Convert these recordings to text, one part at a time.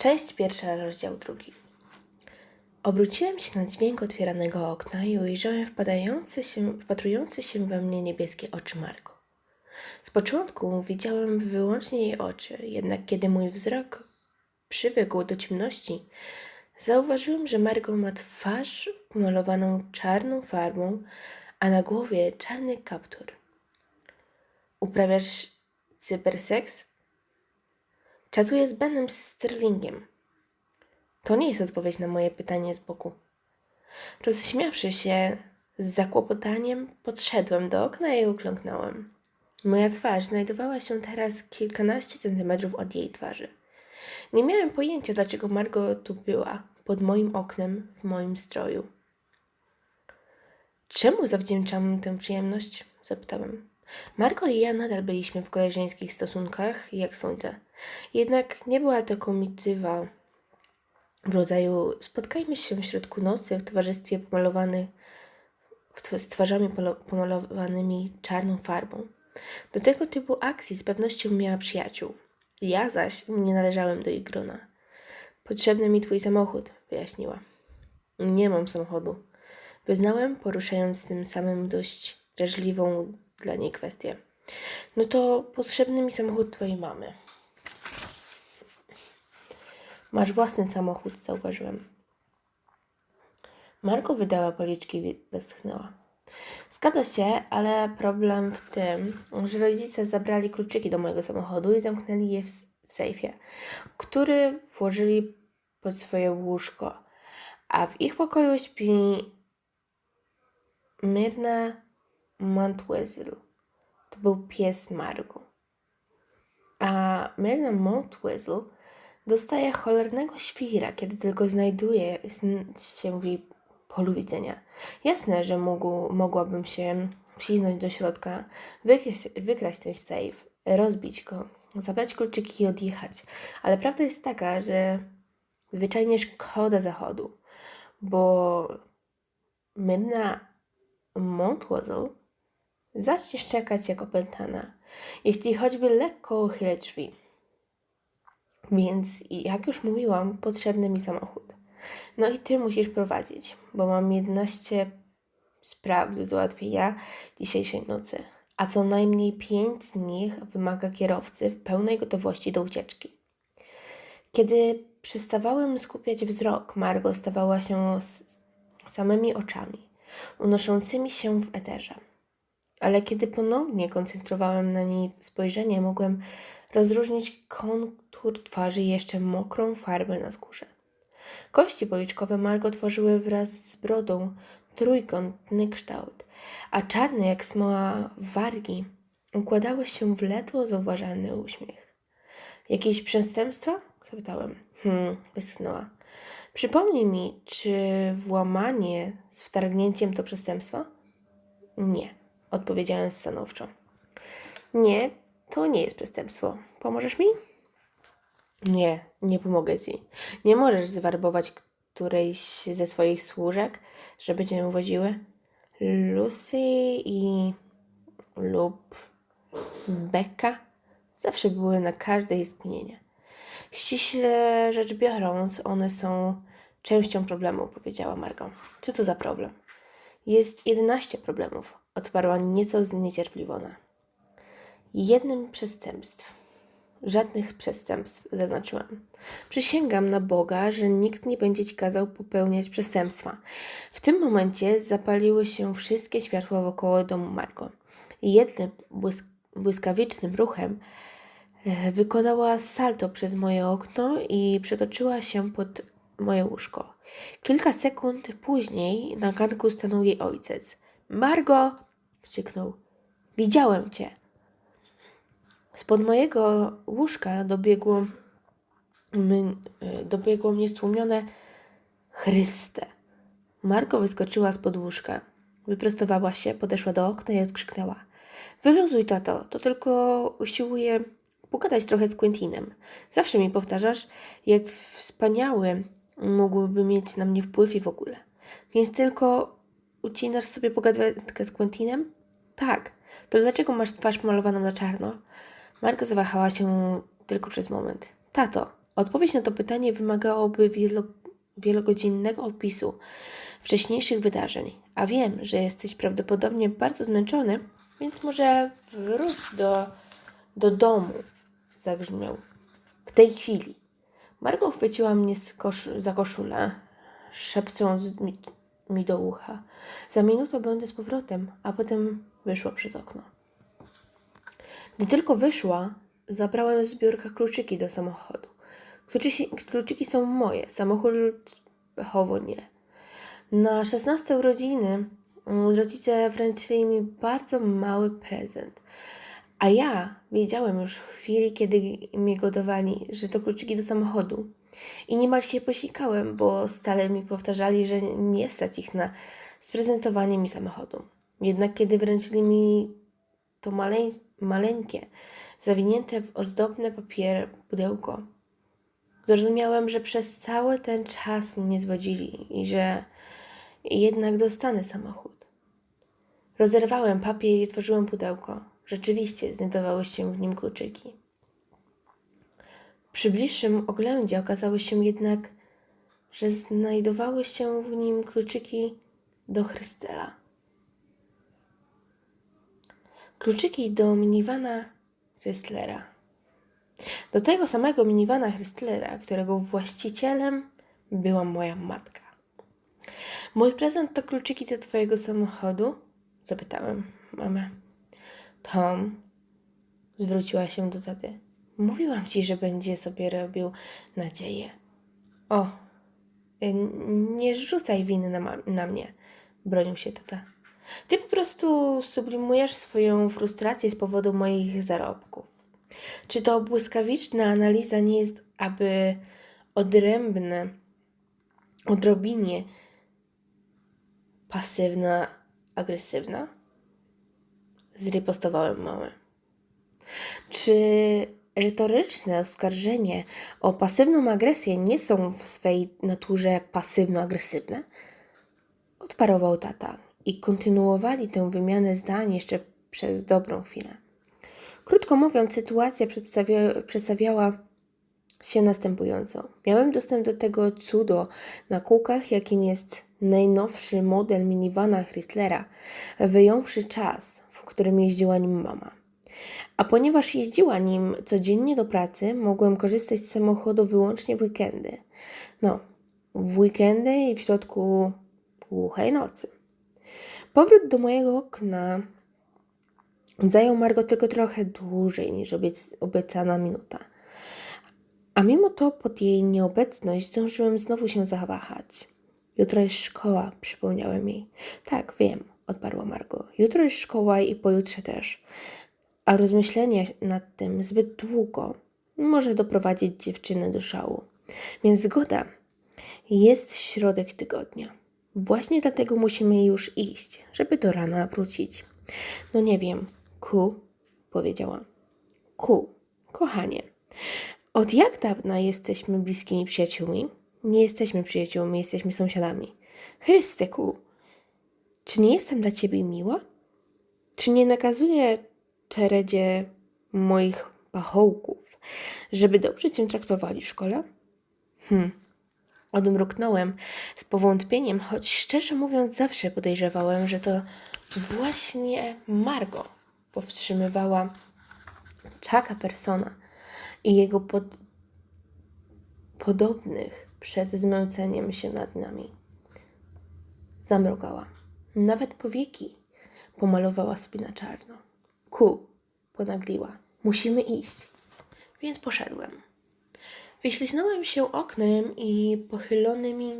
Część pierwsza, rozdział drugi. Obróciłem się na dźwięk otwieranego okna i ujrzałem wpadające się, wpatrujące się we mnie niebieskie oczy Marko. Z początku widziałem wyłącznie jej oczy, jednak kiedy mój wzrok przywykł do ciemności, zauważyłem, że Margo ma twarz pomalowaną czarną farbą, a na głowie czarny kaptur. Uprawiasz cyberseks? Czatuję z Benem Sterlingiem. To nie jest odpowiedź na moje pytanie z boku. Rozśmiawszy się z zakłopotaniem, podszedłem do okna i uklęknąłem. Moja twarz znajdowała się teraz kilkanaście centymetrów od jej twarzy. Nie miałem pojęcia, dlaczego Margo tu była, pod moim oknem, w moim stroju. Czemu zawdzięczam tę przyjemność? zapytałem. Margo i ja nadal byliśmy w koleżeńskich stosunkach, jak sądzę. Jednak nie była to komitywa w rodzaju spotkajmy się w środku nocy w towarzystwie pomalowanych z twarzami pomalowanymi czarną farbą. Do tego typu akcji z pewnością miała przyjaciół. Ja zaś nie należałem do ich grona. Potrzebny mi twój samochód, wyjaśniła. Nie mam samochodu. Wyznałem, poruszając tym samym dość drażliwą dla niej kwestię. No to potrzebny mi samochód twojej mamy. Masz własny samochód, zauważyłem. Marko wydała policzki i westchnęła. Zgadza się, ale problem w tym, że rodzice zabrali kluczyki do mojego samochodu i zamknęli je w, w sejfie, który włożyli pod swoje łóżko, a w ich pokoju śpi Myrna Montwezel. To był pies Margo. A Myrna Montwezel dostaje cholernego świra, kiedy tylko znajduje się w jej polu widzenia. Jasne, że mógł, mogłabym się wślizgnąć do środka, wykraść, wykraść ten safe, rozbić go, zabrać kluczyki i odjechać. Ale prawda jest taka, że zwyczajnie szkoda zachodu, bo Myrna Montwezel zacznie szczekać jak opętana, jeśli choćby lekko uchylę drzwi. Więc, jak już mówiłam, potrzebny mi samochód. No i ty musisz prowadzić, bo mam 11 spraw do załatwienia dzisiejszej nocy, a co najmniej 5 z nich wymaga kierowcy w pełnej gotowości do ucieczki. Kiedy przestawałem skupiać wzrok, Margo stawała się z samymi oczami, unoszącymi się w eterze. Ale kiedy ponownie koncentrowałem na niej spojrzenie, mogłem rozróżnić kontur twarzy jeszcze mokrą farbę na skórze. Kości policzkowe Margo tworzyły wraz z brodą trójkątny kształt, a czarne jak smoła wargi układały się w ledwo zauważalny uśmiech. Jakieś przestępstwo? zapytałem. Hmm, westchnęła. Przypomnij mi, czy włamanie z wtargnięciem to przestępstwo? Nie, odpowiedziałem stanowczo. Nie, to nie jest przestępstwo. Pomożesz mi? Nie, nie pomogę ci. Nie możesz zwarbować którejś ze swoich służek, żeby cię woziły. Lucy i lub Becca zawsze były na każde istnienie. Ściśle rzecz biorąc, one są częścią problemu, powiedziała Margo. Co to za problem? Jest 11 problemów, odparła nieco zniecierpliwiona. Jednym przestępstw. Żadnych przestępstw, zaznaczyłam. Przysięgam na Boga, że nikt nie będzie ci kazał popełniać przestępstwa. W tym momencie zapaliły się wszystkie światła wokoło domu Marko. I jednym błysk błyskawicznym ruchem e, wykonała salto przez moje okno i przetoczyła się pod moje łóżko. Kilka sekund później na ganku stanął jej ojciec. Margo! krzyknął. Widziałem cię. Spod mojego łóżka dobiegło, my, e, dobiegło mnie stłumione Chryste. Marko wyskoczyła spod łóżka. Wyprostowała się, podeszła do okna i odkrzyknęła. Wyluzuj, tato, to tylko usiłuję pogadać trochę z Quentinem. Zawsze mi powtarzasz, jak wspaniały mógłby mieć na mnie wpływ i w ogóle. Więc tylko ucinasz sobie pogadkę z Quentinem? Tak. To dlaczego masz twarz pomalowaną na czarno? Marko zawahała się tylko przez moment. Tato, Odpowiedź na to pytanie wymagałoby wielo, wielogodzinnego opisu wcześniejszych wydarzeń, a wiem, że jesteś prawdopodobnie bardzo zmęczony, więc może wróć do, do domu, zagrzmiał. W tej chwili. Margo chwyciła mnie kosz za koszulę, szepcąc mi, mi do ucha. Za minutę będę z powrotem, a potem wyszła przez okno. Gdy tylko wyszła, zabrałem z biurka kluczyki do samochodu. Kluczyki, są moje, samochód pechowo nie. Na 16 urodziny mm, rodzice wręczyli mi bardzo mały prezent. A ja wiedziałem już w chwili, kiedy mi go dawali, że to kluczyki do samochodu. I niemal się posikałem, bo stale mi powtarzali, że nie stać ich na sprezentowanie mi samochodu. Jednak kiedy wręczyli mi to maleń, maleńkie, zawinięte w ozdobne papier pudełko, zrozumiałem, że przez cały ten czas mnie zwodzili i że jednak dostanę samochód. Rozerwałem papier i otworzyłem pudełko. Rzeczywiście znajdowały się w nim kluczyki. Przy bliższym oględzie okazało się jednak, że znajdowały się w nim kluczyki do Chrystela. Kluczyki do minivana Chrystlera. Do tego samego minivana Chrystlera, którego właścicielem była moja matka. Mój prezent to kluczyki do twojego samochodu? Zapytałem mamę. Tom zwróciła się do taty. Mówiłam ci, że będzie sobie robił nadzieję. O, y, nie rzucaj winy na, na mnie, bronił się tata. Ty po prostu sublimujesz swoją frustrację z powodu moich zarobków. Czy to błyskawiczna analiza nie jest aby odrębne, odrobinie pasywna, agresywna? Zripostowałem mamę. Czy retoryczne oskarżenie o pasywną agresję nie są w swej naturze pasywno-agresywne? Odparował tata i kontynuowali tę wymianę zdań jeszcze przez dobrą chwilę. Krótko mówiąc, sytuacja przedstawia, przedstawiała się następująco. Miałem dostęp do tego cudo na kółkach, jakim jest najnowszy model minivana Chryslera, wyjąwszy czas, w którym jeździła nim mama. A ponieważ jeździła nim codziennie do pracy, mogłem korzystać z samochodu wyłącznie w weekendy. No, w weekendy i w środku głuchej nocy. Powrót do mojego okna zajął Margo tylko trochę dłużej niż obiec- obiecana minuta. A mimo to pod jej nieobecność zdążyłem znowu się zawahać. Jutro jest szkoła, przypomniałem jej. Tak, wiem, odparła Margo. Jutro jest szkoła i pojutrze też. A rozmyślenie nad tym zbyt długo może doprowadzić dziewczynę do szału. Więc zgoda. Jest środek tygodnia. Właśnie dlatego musimy już iść, żeby do rana wrócić. No nie wiem, ku, powiedziała. Ku, kochanie, od jak dawna jesteśmy bliskimi przyjaciółmi? Nie jesteśmy przyjaciółmi, jesteśmy sąsiadami. Chryste, ku, czy nie jestem dla ciebie miła? Czy nie nakazuję czeredzie moich pachołków, żeby dobrze cię traktowali w szkole? Hm. Odmruknąłem z powątpieniem, choć szczerze mówiąc zawsze podejrzewałem, że to właśnie Margo powstrzymywała Chucka Persona i jego pod... podobnych przed zmęceniem się nad nami. Zamrugała. Nawet powieki pomalowała sobie na czarno. Ku, ponagliła. Musimy iść. Więc poszedłem. Wyśliznąłem się oknem i pochylonymi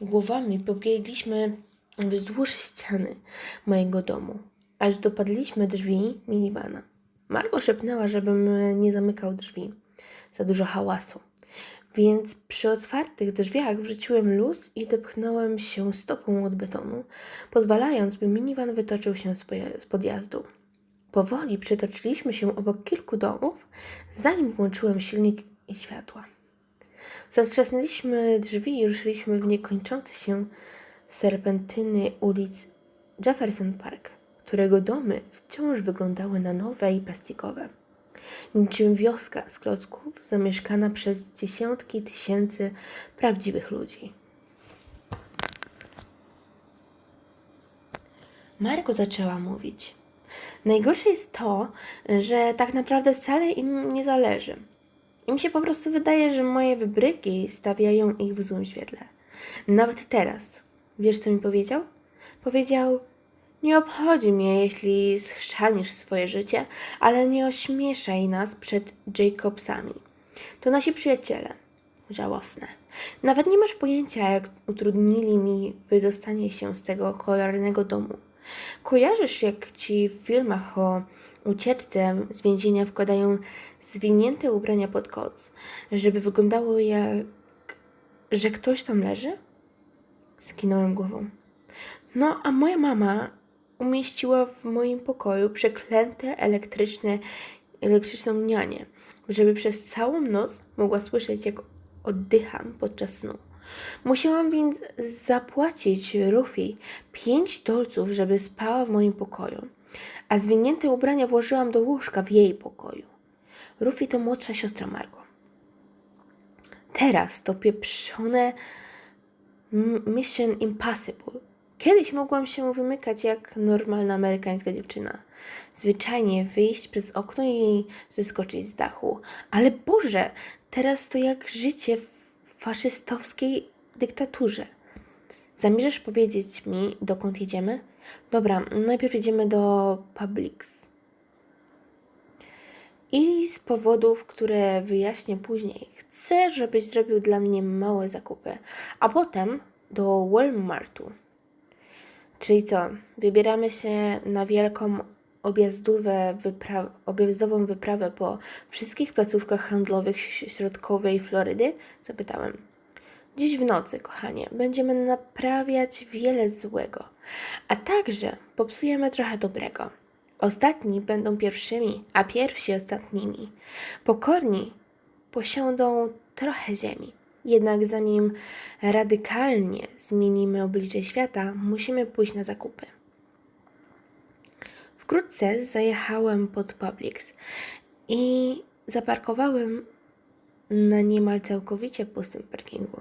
głowami pobiegliśmy wzdłuż ściany mojego domu, aż dopadliśmy drzwi minivana. Margo szepnęła, żebym nie zamykał drzwi. Za dużo hałasu. Więc przy otwartych drzwiach wrzuciłem luz i dopchnąłem się stopą od betonu, pozwalając, by minivan wytoczył się z podjazdu. Powoli przetoczyliśmy się obok kilku domów, zanim włączyłem silnik i światła. Zatrzasnęliśmy drzwi i ruszyliśmy w niekończące się serpentyny ulic Jefferson Park, którego domy wciąż wyglądały na nowe i plastikowe. Niczym wioska z klocków zamieszkana przez dziesiątki tysięcy prawdziwych ludzi. Marko zaczęła mówić. Najgorsze jest to, że tak naprawdę wcale im nie zależy. Im się po prostu wydaje, że moje wybryki stawiają ich w złym świetle. Nawet teraz. Wiesz, co mi powiedział? Powiedział: Nie obchodzi mnie, jeśli schrzanisz swoje życie, ale nie ośmieszaj nas przed Jacobsami. To nasi przyjaciele. Żałosne. Nawet nie masz pojęcia, jak utrudnili mi wydostanie się z tego cholernego domu. Kojarzysz, jak ci w filmach o ucieczce z więzienia wkładają zwinięte ubrania pod koc, żeby wyglądało jak, że ktoś tam leży? Skinąłem głową. No, a moja mama umieściła w moim pokoju przeklęte elektryczne, elektryczną nianię, żeby przez całą noc mogła słyszeć, jak oddycham podczas snu. Musiałam więc zapłacić Rufi pięć dolców, żeby spała w moim pokoju, a zwinięte ubrania włożyłam do łóżka w jej pokoju. Rufi to młodsza siostra Margo. Teraz to pieprzone Mission Impossible. Kiedyś mogłam się wymykać jak normalna amerykańska dziewczyna. Zwyczajnie wyjść przez okno i zeskoczyć z dachu. Ale Boże, teraz to jak życie w faszystowskiej dyktaturze. Zamierzasz powiedzieć mi, dokąd jedziemy? Dobra, najpierw jedziemy do Publix. I z powodów, które wyjaśnię później, chcę, żebyś zrobił dla mnie małe zakupy, a potem do Walmartu. Czyli co? Wybieramy się na wielką wypra- objazdową wyprawę po wszystkich placówkach handlowych środkowej Florydy? Zapytałem. Dziś w nocy, kochanie, będziemy naprawiać wiele złego, a także popsujemy trochę dobrego. Ostatni będą pierwszymi, a pierwsi ostatnimi. Pokorni posiądą trochę ziemi. Jednak zanim radykalnie zmienimy oblicze świata, musimy pójść na zakupy. Wkrótce zajechałem pod Publix i zaparkowałem na niemal całkowicie pustym parkingu.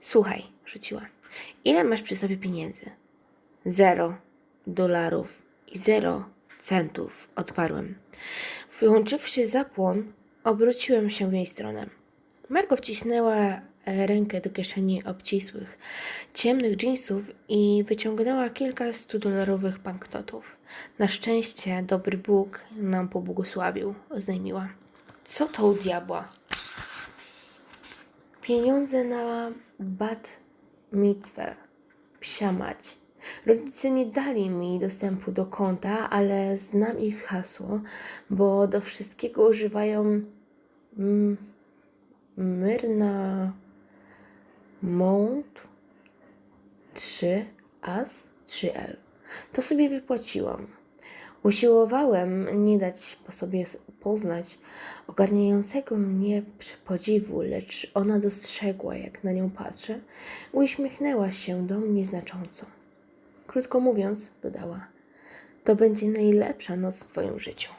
Słuchaj, rzuciła. Ile masz przy sobie pieniędzy? Zero dolarów i zero centów, odparłem. Wyłączywszy zapłon, obróciłem się w jej stronę. Margo wcisnęła rękę do kieszeni obcisłych, ciemnych dżinsów i wyciągnęła kilka stodolarowych banknotów. Na szczęście dobry Bóg nam pobłogosławił, oznajmiła. Co to u diabła? Pieniądze na bat mitzwę. Psia mać. Rodzice nie dali mi dostępu do konta, ale znam ich hasło, bo do wszystkiego używają mm, Myrna Mount 3 As 3L. To sobie wypłaciłam. Usiłowałem nie dać po sobie poznać ogarniającego mnie podziwu, lecz ona dostrzegła, jak na nią patrzę, uśmiechnęła się do mnie znacząco. Krótko mówiąc, dodała: To będzie najlepsza noc w Twoim życiu.